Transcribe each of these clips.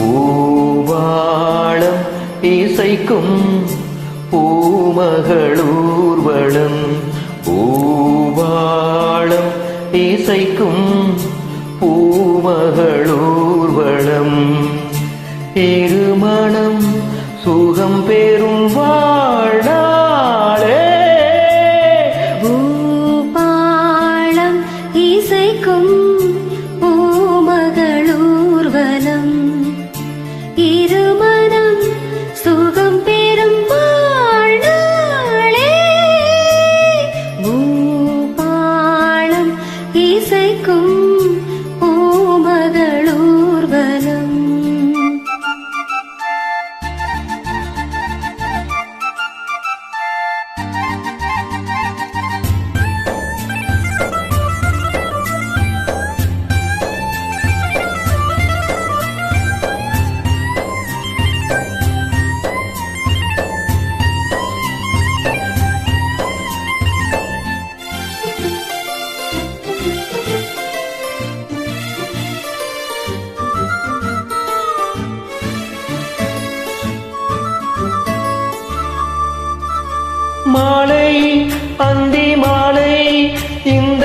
பூவாளம் இசைக்கும் பூமகளூர்வளம் பூவாளம் இசைக்கும் பூமகளூர்வளம் பெருமணம் சுகம் பெரும் conmigo. மாலை அந்தி மாலை இந்த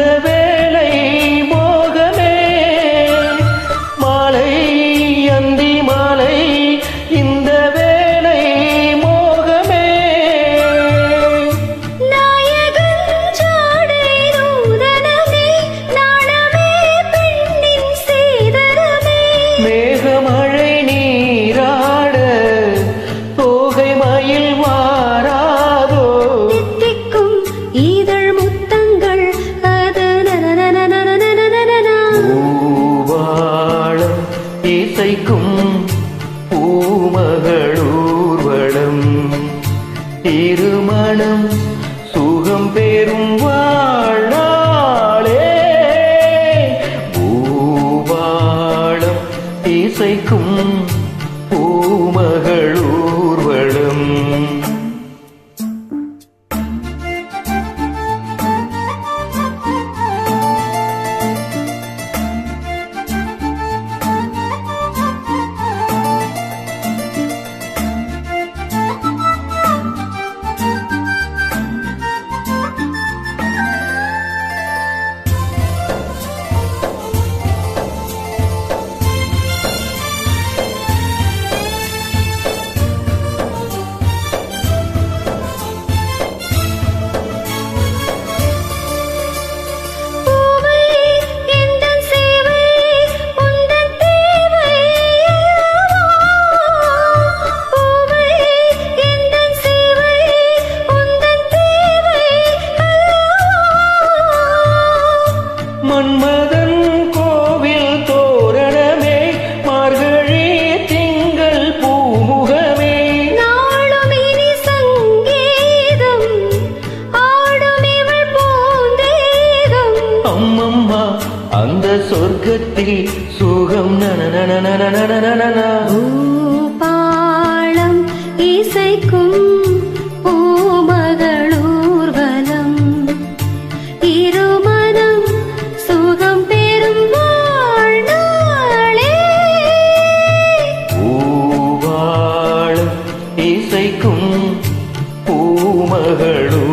திருமணம் சுகம் பெறும் வாழாளே பூபாளம் இசைக்கும் சொர்க்கத்தில் சுகம். பாளம் இசைக்கும் பூமகளூர்வலம். இருமனம் சுகம் பெறும் பூவாளம் இசைக்கும் பூமகளூர்